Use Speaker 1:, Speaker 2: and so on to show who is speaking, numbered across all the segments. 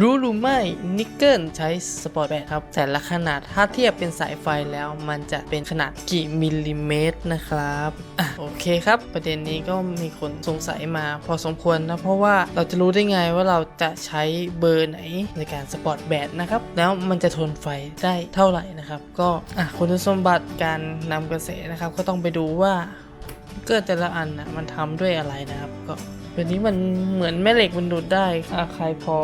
Speaker 1: รู้หรือไม่นิกเกิลใช้สปอร์ตแบตครับ แต่ละขนาดถ้าเทียบเป็นสายไฟแล้วมันจะเป็นขนาดกี่มิลลิเมตรนะครับอะโอเคครับ ประเด็นนี้ก็มีคนสงสัยมาพอสมควรนะ เพราะว่าเราจะรู้ได้ไงว่าเราจะใช้เบอร์ไหนในการสปอร์ตแบตนะครับ แล้วมันจะทนไฟได้เท่าไหร่นะครับ ก็อะคุณสมบัติการนำกระแสนะครับ ก็ต้องไปดูว่าเกิดแต่ละอันนะมันทำด้วยอะไรนะครับ ก็ตัวนี้มันเหมือนแม่เหล็กมันดูดได้อะใครพอ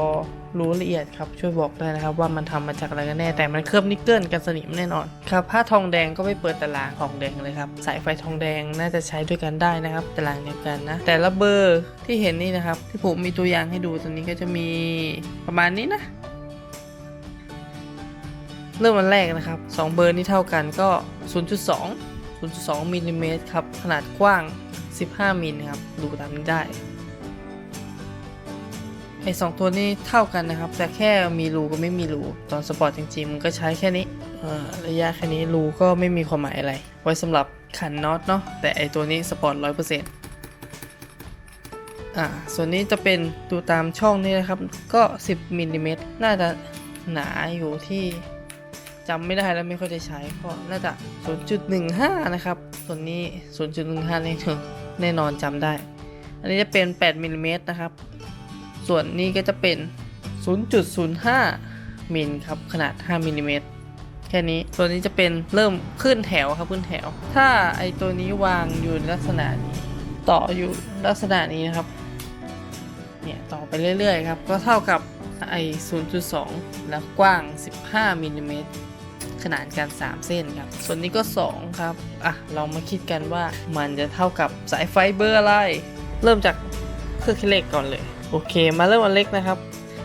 Speaker 1: รู้ละเอียดครับช่วยบอกได้นะครับว่ามันทำมาจากอะไรกันแน่แต่มันเคลือบนิกเกิลกันสนิมแน่นอนครับผ้าทองแดงก็ไปเปิดตารางทองแดงเลยครับสายไฟทองแดงน่าจะใช้ด้วยกันได้นะครับตารางเดียวกันนะแต่ละเบอร์ที่เห็นนี่นะครับ ที่ผมมีตัวอย่างให้ดูตัวนี้ก็จะมีประมาณนี้นะเริ่มวันแรกนะครับ 2 เบอร์นี้เท่ากันก็ 0.2 0.2มิลลิเมตรครับ ขนาดกว้าง 15มิลครับ ดูตามนี้ได้ ไอ้สองตัวนี้เท่ากันนะครับ แต่แค่มีรูก็ไม่มีรูตอนสปอร์ตจริงๆมันก็ใช้แค่นี้เอ่อระยะแค่นี้รูก็ไม่มีความหมายอะไร ไว้สำหรับขันน็อตเนาะแต่ไอ้ตัวนี้สปอร์ต100%อ่าส่วนนี้จะเป็นดูตามช่องนี้นะครับ ก็ 10มิลลิเมตรน่าจะหนาอยู่ที่จำไม่ได้แล้วไม่ค่อยได้ใช้ก็น่าจะ 0.15 นะครับ ส่วนนี้ 0.15นี่แน่นอนจำได้ อันนี้จะเป็น 8มิลลิเมตรนะครับ ส่วนนี้ก็จะเป็น 0.05มิลครับขนาด 5มิลลิเมตรแค่นี้ตัวนี้จะเป็นเริ่มขึ้นแถวครับขึ้นแถว ถ้าไอตัวนี้วางอยู่ในลักษณะนี้ ต่ออยู่ลักษณะนี้นะครับ เนี่ยต่อไปเรื่อยๆครับ ก็เท่ากับไอ0.2 แล้วกว้าง 15มิลลิเมตรขนาดกัน 3 เส้นครับ ส่วนนี้ก็ 2 ครับ อะ เรามาคิดกันว่ามันจะเท่ากับสายไฟเบอร์อะไร เริ่มจากเครื่องคิดเลขก่อนเลย โอเคมาเริ่มอันเล็กนะครับ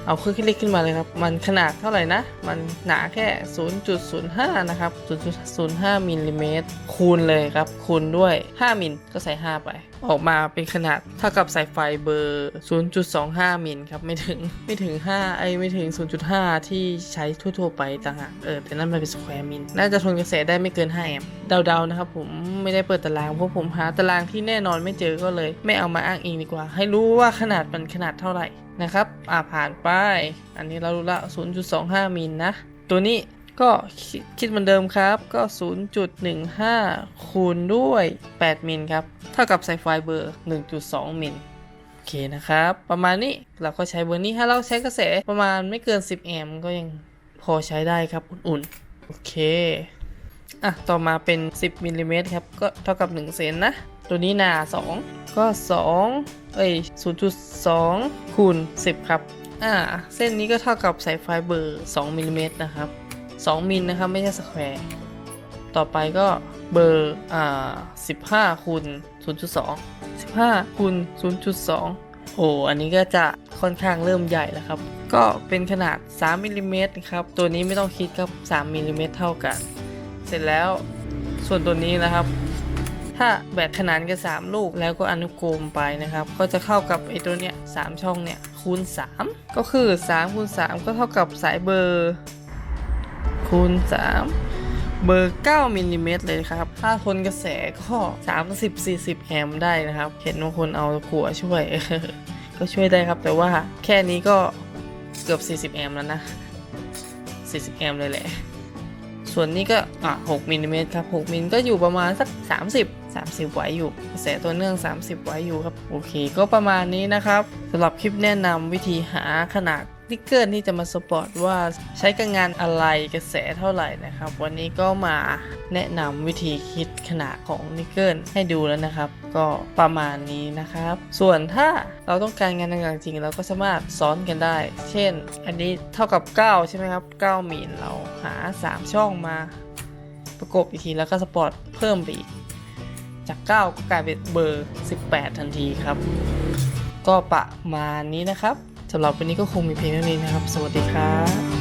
Speaker 1: เอาเครื่องคิดเลขขึ้นมาเลยครับ มันขนาดเท่าไหร่นะ มันหนาแค่ 0.05 นะครับ 0.05มิลลิเมตรคูณเลยครับ คูณด้วย 5มิลก็ใส่ 5 ไปออกมาเป็นขนาดเท่ากับสายไฟเบอร์ 0.25 มิลครับ ไม่ถึงไม่ถึง 5 ไอไม่ถึง 0.5 ที่ใช้ทั่ว ๆ ไปต่างหากเออแต่นั่นมันเป็นสแควร์มิลน่าจะทนกระแสได้ไม่เกิน5แอมป์เดาๆนะครับผมไม่ได้เปิดตารางเพราะผมหาตารางที่แน่นอนไม่เจอก็เลย ไม่เอามาอ้างอิงดีกว่า ให้รู้ว่าขนาดมันขนาดเท่าไหร่นะครับอ่าผ่านไป อันนี้เรารู้ละ 0.25 มิลนะ ตัวนี้ ก็คิดเหมือนเดิมครับ ก็ 0.15 คูณด้วย 8 มิลครับ เท่ากับสายไฟเบอร์ 1.2 มิลโอเคนะครับ ประมาณนี้เราก็ใช้เบอร์นี้ถ้าเราใช้กระแสประมาณไม่เกิน 10 แอมป์ก็ยังพอใช้ได้ครับ อุ่นๆ โอเค อะ ต่อมาเป็น 10มิลลิเมตรครับ ก็เท่ากับ 1 เซนนะ ตัวนี้หนา2 ก็ 2 เอ้ย 0.2 คูณ 10 ครับ อ่า เส้นนี้ก็เท่ากับสายไฟเบอร์ 2มิลลิเมตรนะครับ 2มิลนะครับ ไม่ใช่สแควร์ต่อไปก็เบอร์อ่า15คูณ0.2 15คูณ0.2 โอ้ อันนี้ก็จะค่อนข้างเริ่มใหญ่แล้วครับ ก็เป็นขนาด 3มิลลิเมตรครับ ตัวนี้ไม่ต้องคิดครับ 3มิลลิเมตรเท่ากัน เสร็จแล้วส่วนตัวนี้นะครับ ถ้าแบตขนานกัน3ลูกแล้วก็อนุกรมไปนะครับ ก็จะเข้ากับไอ้ตัวเนี้ย3ช่องเนี่ยคูณ 3 ก็คือ3คูณ3ก็เท่ากับสายเบอร์ คูณ3 เบอร์ 9มิลลิเมตรเลยครับ ถ้าทนกระแสก็ 30-40 แอมป์ได้นะครับ เห็นบางคนเอาขัวช่วย ก็ช่วยได้ครับ แต่ว่าแค่นี้ก็เกือบ 40 แอมป์แล้วนะ 40 แอมป์เลยแหละ ส่วนนี้ก็อะ6มิลลิเมตรครับ 6มิลก็อยู่ประมาณสัก 30 30ไหวอยู่ กระแสตัวเนื่อง 30ไหวอยู่ครับ โอเค ก็ประมาณนี้นะครับสำหรับคลิปแนะนำวิธีหาขนาด นิกเกิลที่จะมาสปอร์ตว่าใช้กับงานอะไรกระแสเท่าไหร่นะครับ วันนี้ก็มาแนะนำวิธีคิดขนาดของนิกเกิลให้ดูแล้วนะครับ ก็ประมาณนี้นะครับ ส่วนถ้าเราต้องการงานต่างๆจริง เราก็สามารถซ้อนกันได้ เช่น อันนี้เท่ากับ 9 ใช่ไหมครับ 9มิลเราหา 3 ช่องมา ประกบอีกทีแล้วก็สปอร์ตเพิ่มไปอีกจาก 9 ก็กลายเป็นเบอร์ 18 ทันทีครับ ก็ประมาณนี้นะครับ สำหรับวันนี้ก็คงมีเพียงเท่านี้นะครับ สวัสดีครับ